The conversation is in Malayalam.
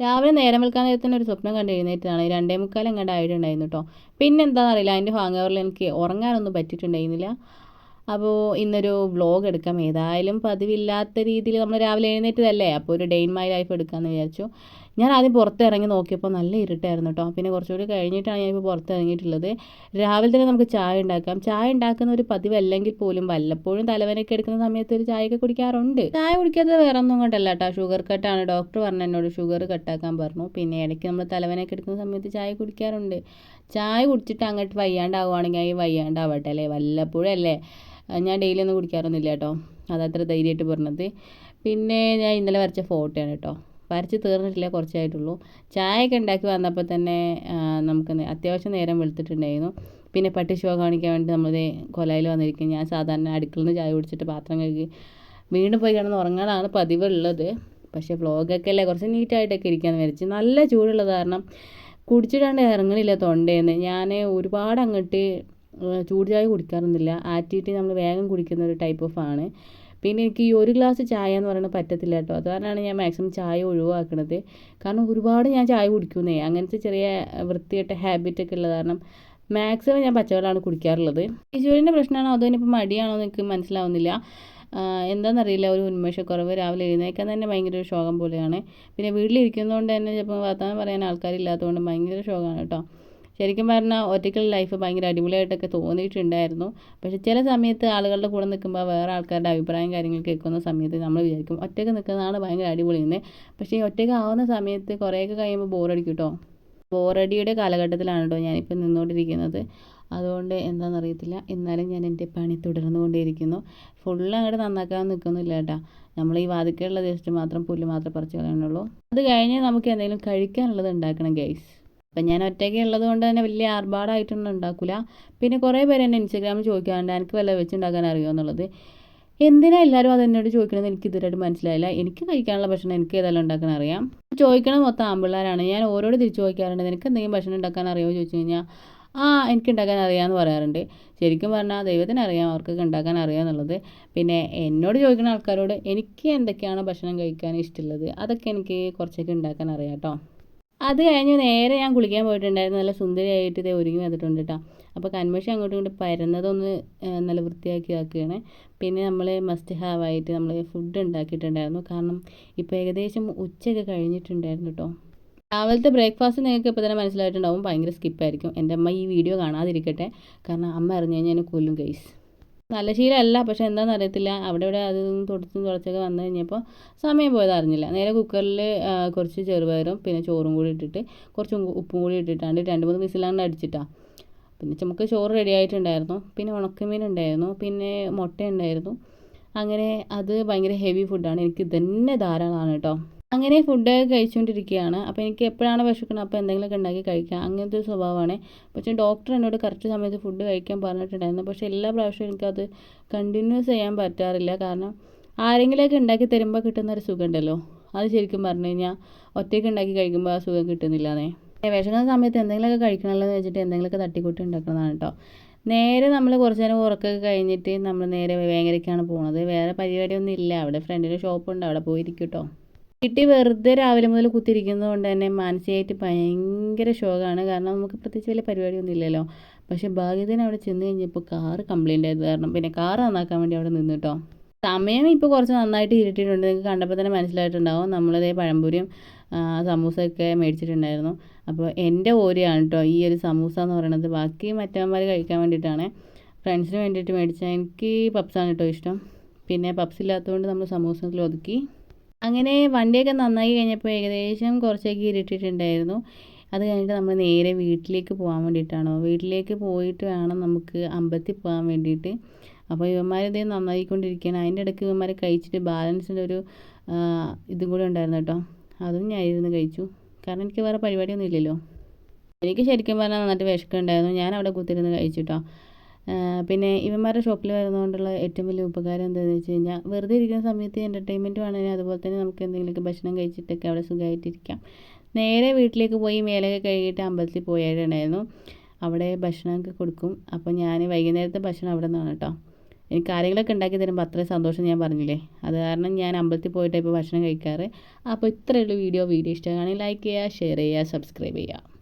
രാവിലെ നേരം വിൽക്കാൻ നേരത്തിന് ഒരു സ്വപ്നം കണ്ട് എഴുന്നേറ്റാണ് രണ്ടേ മുക്കാൽ എങ്ങാണ്ട് ആയിട്ടുണ്ടായിരുന്നു കേട്ടോ പിന്നെ എന്താണെന്നറിയില്ല അതിന്റെ ഹാങ് ഓവറിൽ എനിക്ക് ഉറങ്ങാനൊന്നും പറ്റിയിട്ടുണ്ടായിരുന്നില്ല. അപ്പോൾ ഇന്നൊരു വ്ളോഗ് എടുക്കാം. ഏതായാലും പതിവില്ലാത്ത രീതിയിൽ നമ്മൾ രാവിലെ എഴുന്നേറ്റതല്ലേ? അപ്പോൾ ഒരു ഡേ ഇൻ മൈ ലൈഫ് എടുക്കാമെന്ന് വിചാരിച്ചു. ഞാൻ ആദ്യം പുറത്തിറങ്ങി നോക്കിയപ്പോൾ നല്ല ഇരുട്ടായിരുന്നു കേട്ടോ പിന്നെ കുറച്ചുകൂടി കഴിഞ്ഞിട്ടാണ് ഞാനിപ്പോൾ പുറത്തിറങ്ങിയിട്ടുള്ളത്. രാവിലെ തന്നെ നമുക്ക് ചായ ഉണ്ടാക്കാം. ചായ ഉണ്ടാക്കുന്ന ഒരു പതിവല്ലെങ്കിൽ പോലും വല്ലപ്പോഴും തലവേനൊക്കെ എടുക്കുന്ന സമയത്ത് ഒരു ചായയൊക്കെ കുടിക്കാറുണ്ട്. ചായ കുടിക്കാത്തത് വേറെ ഒന്നും കൊണ്ടല്ല കേട്ടോ ഷുഗർ കട്ടാണ് ഡോക്ടർ പറഞ്ഞു എന്നോട് ഷുഗർ കട്ടാക്കാൻ പറഞ്ഞു. പിന്നെ ഇടയ്ക്ക് നമ്മൾ തലവേനൊക്കെ എടുക്കുന്ന സമയത്ത് ചായ കുടിക്കാറുണ്ട്. ചായ കുടിച്ചിട്ട് അങ്ങോട്ട് വയ്യാണ്ടാവുകയാണെങ്കിൽ വയ്യാണ്ടാവട്ടെ അല്ലേ? വല്ലപ്പോഴും അല്ലേ? ഞാൻ ഡെയിലി ഒന്നും കുടിക്കാറൊന്നുമില്ല കേട്ടോ. അതത്ര ധൈര്യമായിട്ട് പറഞ്ഞത്. പിന്നെ ഞാൻ ഇന്നലെ വരച്ച ഫോട്ടോയാണ് കേട്ടോ. വരച്ച് തീർന്നിട്ടില്ല കുറച്ചായിട്ടുള്ളൂ. ചായയൊക്കെ ഉണ്ടാക്കി വന്നപ്പോൾ തന്നെ നമുക്ക് അത്യാവശ്യം നേരം വെളുത്തിട്ടുണ്ടായിരുന്നു. പിന്നെ പട്ടി ശോ കാണിക്കാൻ വേണ്ടി നമ്മൾ കൊലയിൽ വന്നിരിക്കും. ഞാൻ സാധാരണ അടുക്കളയിൽ നിന്ന് ചായ കുടിച്ചിട്ട് പാത്രം കഴുകി വീണ്ടും പോയി കിടന്ന് ഉറങ്ങാനാണ് പതിവുള്ളത്. പക്ഷേ വ്ളോഗൊക്കെ അല്ലേ? കുറച്ച് നീറ്റായിട്ടൊക്കെ ഇരിക്കാമെന്ന് വിചാരിച്ച് നല്ല ചൂടുള്ളത് കാരണം കുടിച്ചിട്ടാണ്ട് ഇറങ്ങണില്ല തൊണ്ടേന്ന്. ഞാൻ ഒരുപാട് അങ്ങോട്ട് ചൂട് ചായ കുടിക്കാറൊന്നുമില്ല. ആറ്റിയിട്ട് നമ്മൾ വേഗം കുടിക്കുന്ന ഒരു ടൈപ്പ് ഓഫ് ആണ്. പിന്നെ എനിക്ക് ഈ ഒരു ഗ്ലാസ് ചായ എന്ന് പറയുന്നത് പറ്റത്തില്ല കേട്ടോ. അത് ഞാൻ മാക്സിമം ചായ ഒഴിവാക്കുന്നത് കാരണം ഒരുപാട് ഞാൻ ചായ കുടിക്കുന്നേ. അങ്ങനത്തെ ചെറിയ വൃത്തികെട്ട ഹാബിറ്റൊക്കെ ഉള്ളത് കാരണം മാക്സിമം ഞാൻ പച്ചവെള്ളമാണ് കുടിക്കാറുള്ളത്. ഈ ചൂടിന്റെ പ്രശ്നമാണോ അതോ ഇനിയിപ്പോൾ മടിയാണോ എന്ന് എനിക്ക് മനസ്സിലാവുന്നില്ല. എന്താണെന്നറിയില്ല ഒരു ഉന്മേഷക്കുറവ്. രാവിലെ എഴുന്നേക്കാൻ തന്നെ ഭയങ്കര ഒരു ശോകം പോലെയാണ്. പിന്നെ വീട്ടിലിരിക്കുന്നതുകൊണ്ട് തന്നെ ചിലപ്പോൾ വർത്തമാനം പറയാൻ ആൾക്കാരില്ലാത്തതുകൊണ്ട് ഭയങ്കര ശോകമാണ് കേട്ടോ. ശരിക്കും പറഞ്ഞാൽ ഒറ്റയ്ക്കുള്ള ലൈഫ് ഭയങ്കര അടിപൊളിയായിട്ടൊക്കെ തോന്നിയിട്ടുണ്ടായിരുന്നു. പക്ഷേ ചില സമയത്ത് ആളുകളുടെ കൂടെ നിൽക്കുമ്പോൾ വേറെ ആൾക്കാരുടെ അഭിപ്രായം കാര്യങ്ങൾ കേൾക്കുന്ന സമയത്ത് നമ്മൾ വിചാരിക്കും ഒറ്റയ്ക്ക് നിൽക്കുന്നതാണ് ഭയങ്കര അടിപൊളിയെന്ന്. പക്ഷേ ഒറ്റയ്ക്ക് ആവുന്ന സമയത്ത് കുറേയൊക്കെ കഴിയുമ്പോൾ ബോറടിക്കും കേട്ടോ ബോറടിയുടെ കാലഘട്ടത്തിലാണ് കേട്ടോ ഞാനിപ്പോൾ നിന്നുകൊണ്ടിരിക്കുന്നത് അതുകൊണ്ട് എന്താണെന്നറിയത്തില്ല എന്നാലും ഞാൻ എന്റെ പണി തുടർന്നുകൊണ്ടേയിരിക്കുന്നു. ഫുള്ള് അങ്ങോട്ട് നന്നാക്കാൻ നിൽക്കുന്നില്ല കേട്ടോ. നമ്മൾ ഈ വാതിക്കലുള്ള ദേശത്ത് മാത്രം പുല്ല് മാത്രം പറിച്ച് കളയണുള്ളൂ അത് കഴിഞ്ഞ് നമുക്ക് എന്തെങ്കിലും കഴിക്കാനുള്ളത് ഉണ്ടാക്കണം ഗൈസ് അപ്പം ഞാൻ ഒറ്റയ്ക്ക് ഉള്ളത് കൊണ്ട് തന്നെ വലിയ ആർഭാടമായിട്ടൊന്നും ഉണ്ടാക്കില്ല പിന്നെ കുറേ പേര് എന്നെ ഇൻസ്റ്റാഗ്രാമിൽ ചോദിക്കാറുണ്ട് എനിക്ക് വല്ല വെച്ചുണ്ടാക്കാൻ അറിയുമോ എന്നുള്ളത്. എന്തിനാ എല്ലാവരും അത് എന്നോട് ചോദിക്കണമെന്ന് എനിക്ക് ഇതുവരെയായിട്ട് മനസ്സിലായില്ല. എനിക്ക് കഴിക്കാനുള്ള ഭക്ഷണം എനിക്ക് ഏതായാലും ഉണ്ടാക്കാൻ അറിയാം. ചോദിക്കണം മൊത്തം ആമ്പിള്ളേരാണ്. ഞാൻ ഓരോട് തിരിച്ചു ചോദിക്കാറുണ്ട് നിനക്ക് എന്തെങ്കിലും ഭക്ഷണം ഉണ്ടാക്കാൻ അറിയുമോ? ചോദിച്ചു കഴിഞ്ഞാൽ ആ എനിക്ക് ഉണ്ടാക്കാൻ അറിയാമെന്ന് പറയാറുണ്ട്. ശരിക്കും പറഞ്ഞാൽ ദൈവത്തിന് അറിയാം അവർക്കൊക്കെ ഉണ്ടാക്കാൻ അറിയാമെന്നുള്ളത് പിന്നെ എന്നോട് ചോദിക്കുന്ന ആൾക്കാരോട് എനിക്ക് എന്തൊക്കെയാണ് ഭക്ഷണം കഴിക്കാൻ ഇഷ്ടമുള്ളത്? അതൊക്കെ എനിക്ക് കുറച്ചൊക്കെ ഉണ്ടാക്കാൻ അറിയാം കേട്ടോ അത് കഴിഞ്ഞ് നേരെ ഞാൻ കുളിക്കാൻ പോയിട്ടുണ്ടായിരുന്നു. നല്ല സുന്ദരിയായിട്ട് ഇതേ ഒരുങ്ങി വന്നിട്ടുണ്ട് കേട്ടോ അപ്പോൾ കൺമഷി അങ്ങോട്ടും ഇങ്ങോട്ട് പരന്നതൊന്ന് നല്ല വൃത്തിയാക്കി ആക്കുകയാണ്. പിന്നെ നമ്മൾ മസ്റ്റ് ഹാവ് ആയിട്ട് നമ്മൾ ഫുഡ് ഉണ്ടാക്കിയിട്ടുണ്ടായിരുന്നു. കാരണം ഇപ്പോൾ ഏകദേശം ഉച്ചയൊക്കെ കഴിഞ്ഞിട്ടുണ്ടായിരുന്നു കേട്ടോ രാവിലത്തെ ബ്രേക്ക്ഫാസ്റ്റ് നിങ്ങൾക്ക് ഇപ്പോൾ തന്നെ മനസ്സിലായിട്ടുണ്ടാവും. ഭയങ്കര സ്കിപ്പായിരിക്കും എന്റെ അമ്മ ഈ വീഡിയോ കാണാതിരിക്കട്ടെ. കാരണം അമ്മ അറിഞ്ഞു കഴിഞ്ഞാൽ കൊല്ലും ഗൈസ് നല്ല ശീലമല്ല പക്ഷെ എന്താണെന്ന് അറിയത്തില്ല അവിടെ ഇവിടെ അത് തൊടുത്തും തുടച്ചൊക്കെ വന്നു കഴിഞ്ഞപ്പോൾ സമയം പോയത് അറിഞ്ഞില്ല. നേരെ കുക്കറിൽ കുറച്ച് ചെറുപയറും പിന്നെ ചോറും കൂടി ഇട്ടിട്ട് കുറച്ച് ഉപ്പും കൂടി ഇട്ടിട്ടാണ്ട് രണ്ട് മൂന്ന് വിസിലാണ്ട് അടിച്ചിട്ടാണ് പിന്നെ നമുക്ക് ചോറ് റെഡി ആയിട്ടുണ്ടായിരുന്നു. പിന്നെ ഉണക്കമീൻ ഉണ്ടായിരുന്നു. പിന്നെ മുട്ട ഉണ്ടായിരുന്നു. അങ്ങനെ അത് ഭയങ്കര ഹെവി ഫുഡാണ് എനിക്ക് തന്നെ ധാരാളമാണ് കേട്ടോ. അങ്ങനെ ഫുഡ് കഴിച്ചുകൊണ്ടിരിക്കുകയാണ് അപ്പോൾ എനിക്ക് എപ്പോഴാണ് വിശക്കുന്നത് അപ്പോൾ എന്തെങ്കിലുമൊക്കെ ഉണ്ടാക്കി കഴിക്കാം. അങ്ങനത്തെ ഒരു സ്വഭാവമാണ്. പക്ഷേ ഡോക്ടർ എന്നോട് കറക്റ്റ് സമയത്ത് ഫുഡ് കഴിക്കാൻ പറഞ്ഞിട്ടുണ്ടായിരുന്നു. പക്ഷേ എല്ലാ പ്രാവശ്യവും എനിക്കത് കണ്ടിന്യൂസ് ചെയ്യാൻ പറ്റാറില്ല. കാരണം ആരെങ്കിലുമൊക്കെ ഉണ്ടാക്കി തരുമ്പോൾ കിട്ടുന്ന ഒരു സുഖമുണ്ടല്ലോ. അത് ശരിക്കും പറഞ്ഞു കഴിഞ്ഞാൽ ഒറ്റയ്ക്ക് ഉണ്ടാക്കി കഴിക്കുമ്പോൾ ആ സുഖം കിട്ടുന്നില്ലാന്നേ. വിശക്കുന്ന സമയത്ത് എന്തെങ്കിലുമൊക്കെ കഴിക്കണമല്ലോ എന്ന് വെച്ചിട്ട് എന്തെങ്കിലുമൊക്കെ തട്ടിക്കൂട്ടി ഉണ്ടാക്കുന്നതാണ് കേട്ടോ. നേരെ നമ്മൾ കുറച്ച് നേരം ഉറക്കമൊക്കെ കഴിഞ്ഞിട്ട് നമ്മൾ നേരെ വേങ്ങരയ്ക്കാണ് പോകുന്നത് വേറെ പരിപാടിയൊന്നും ഇല്ല. അവിടെ ഫ്രണ്ടിൽ ഷോപ്പുണ്ട് അവിടെ പോയിരിക്കും കേട്ടോ വീട്ടിൽ വെറുതെ രാവിലെ മുതൽ കുത്തിരിക്കുന്നത് കൊണ്ട് തന്നെ മാനസികമായിട്ട് ഭയങ്കര ഷോക്കാണ് കാരണം നമുക്ക് പ്രത്യേകിച്ച് വലിയ പരിപാടിയൊന്നും ഇല്ലല്ലോ. പക്ഷേ ഭാഗ്യത്തിന് അവിടെ ചെന്ന് കഴിഞ്ഞപ്പോൾ കാറ് കംപ്ലയിന്റ് ആയത് കാരണം പിന്നെ കാറ് നന്നാക്കാൻ വേണ്ടി അവിടെ നിന്ന് കേട്ടോ. സമയം ഇപ്പോൾ കുറച്ച് നന്നായിട്ട് ഇരുട്ടിയിട്ടുണ്ട്. നിങ്ങൾക്ക് കണ്ടപ്പോൾ തന്നെ മനസ്സിലായിട്ടുണ്ടാവും. നമ്മളിതേ പഴംപൊരിയും സമൂസയൊക്കെ മേടിച്ചിട്ടുണ്ടായിരുന്നു. അപ്പോൾ എന്റെ ഓരിയാണ് കേട്ടോ ഈ ഒരു സമൂസ എന്ന് പറയുന്നത് ബാക്കി മറ്റവന്മാർ കഴിക്കാൻ വേണ്ടിയിട്ടാണ്. ഫ്രണ്ട്സിന് വേണ്ടിയിട്ട് മേടിച്ചാൽ എനിക്ക് പപ്സാണ് കേട്ടോ ഇഷ്ടം. പിന്നെ പപ്സ് ഇല്ലാത്തതുകൊണ്ട് നമ്മൾ സമൂസത്തിൽ ഒതുക്കി. അങ്ങനെ വണ്ടിയൊക്കെ നന്നായി കഴിഞ്ഞപ്പോൾ ഏകദേശം കുറച്ചൊക്കെ ഇരുട്ടിട്ടുണ്ടായിരുന്നു അത് കഴിഞ്ഞിട്ട് നമ്മൾ നേരെ വീട്ടിലേക്ക് പോകാൻ വേണ്ടിയിട്ടാണോ. വീട്ടിലേക്ക് പോയിട്ട് വേണം നമുക്ക് അമ്പലത്തിൽ പോകാൻ വേണ്ടിയിട്ട്. അപ്പോൾ ഇവന്മാരിതേ നന്നായിക്കൊണ്ടിരിക്കുകയാണ്. അതിന്റെ ഇടയ്ക്ക് ഇവന്മാരെ കഴിച്ചിട്ട് ബാലൻസിന്റെ ഒരു ഇതും കൂടെ ഉണ്ടായിരുന്നു കേട്ടോ. അതും ഞാൻ ഇരുന്ന് കഴിച്ചു. കാരണം എനിക്ക് വേറെ പരിപാടിയൊന്നും ഇല്ലല്ലോ. എനിക്ക് ശരിക്കും പറഞ്ഞാൽ നന്നായിട്ട് വിശക്കുണ്ടായിരുന്നു ഞാൻ അവിടെ കുത്തിരുന്ന് കഴിച്ചു കേട്ടോ. പിന്നെ ഇവന്മാരുടെ ഷോപ്പിൽ വരുന്നതുകൊണ്ടുള്ള ഏറ്റവും വലിയ ഉപകാരം എന്താണെന്ന് വെച്ച് കഴിഞ്ഞാൽ വെറുതെ ഇരിക്കുന്ന സമയത്ത് എന്റർടൈൻമെന്റ് വേണമെങ്കിൽ അതുപോലെ തന്നെ നമുക്ക് എന്തെങ്കിലുമൊക്കെ ഭക്ഷണം കഴിച്ചിട്ടൊക്കെ അവിടെ സുഖമായിട്ടിരിക്കാം നേരെ വീട്ടിലേക്ക് പോയി മേലൊക്കെ കഴുകിയിട്ട് അമ്പലത്തിൽ പോയിട്ടുണ്ടായിരുന്നു അവിടെ ഭക്ഷണമൊക്കെ കൊടുക്കും. അപ്പോൾ ഞാൻ വൈകുന്നേരത്തെ ഭക്ഷണം അവിടെ നിന്നാണ് കേട്ടോ. എനിക്ക് കാര്യങ്ങളൊക്കെ ഉണ്ടാക്കി തരുമ്പോൾ അത്രയും സന്തോഷം ഞാൻ പറഞ്ഞില്ലേ? അത് കാരണം ഞാൻ അമ്പലത്തിൽ പോയിട്ട് ഇപ്പോൾ ഭക്ഷണം കഴിക്കാറ്. അപ്പോൾ ഇത്രയുള്ള വീഡിയോ. വീഡിയോ ഇഷ്ടമാണെങ്കിൽ ലൈക്ക് ചെയ്യുക ഷെയർ ചെയ്യുക സബ്സ്ക്രൈബ് ചെയ്യുക.